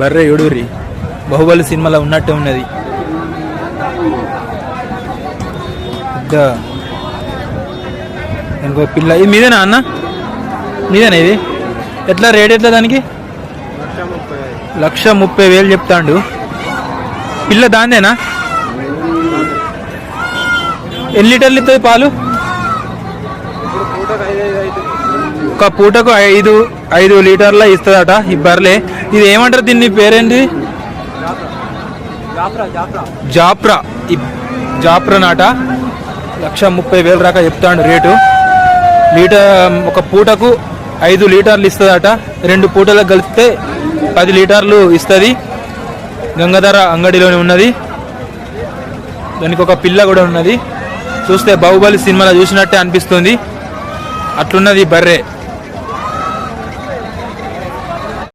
బర్రె ఎడూరి బాహుబలి సినిమాలో ఉన్నట్టే ఉన్నది. ఇంకో పిల్ల. ఇది మీదేనా అన్న? మీదేనా ఇది? ఎట్లా రేట్ ఎట్లా దానికి? లక్ష ముప్పై వేలు చెప్తాండు. పిల్ల దాందేనా? ఎన్ని లీటర్లు ఇస్తుంది పాలు? ఒక పూటకు ఐదు ఐదు లీటర్ల ఇస్తుందట ఈ బర్రె. ఇది ఏమంటారు దీన్ని పేరేంటి? జాప్రా. ఈ జాప్రా నాట. లక్ష ముప్పై వేల దాకా చెప్తాడు రేటు. లీటర్ ఒక పూటకు ఐదు లీటర్లు ఇస్తుందట. రెండు పూటలకు కలిపితే పది లీటర్లు ఇస్తుంది. గంగాధర అంగడిలోనే ఉన్నది. దానికి ఒక పిల్ల కూడా ఉన్నది. చూస్తే బాహుబలి సినిమాలో చూసినట్టే అనిపిస్తుంది. అట్లున్నది బర్రె.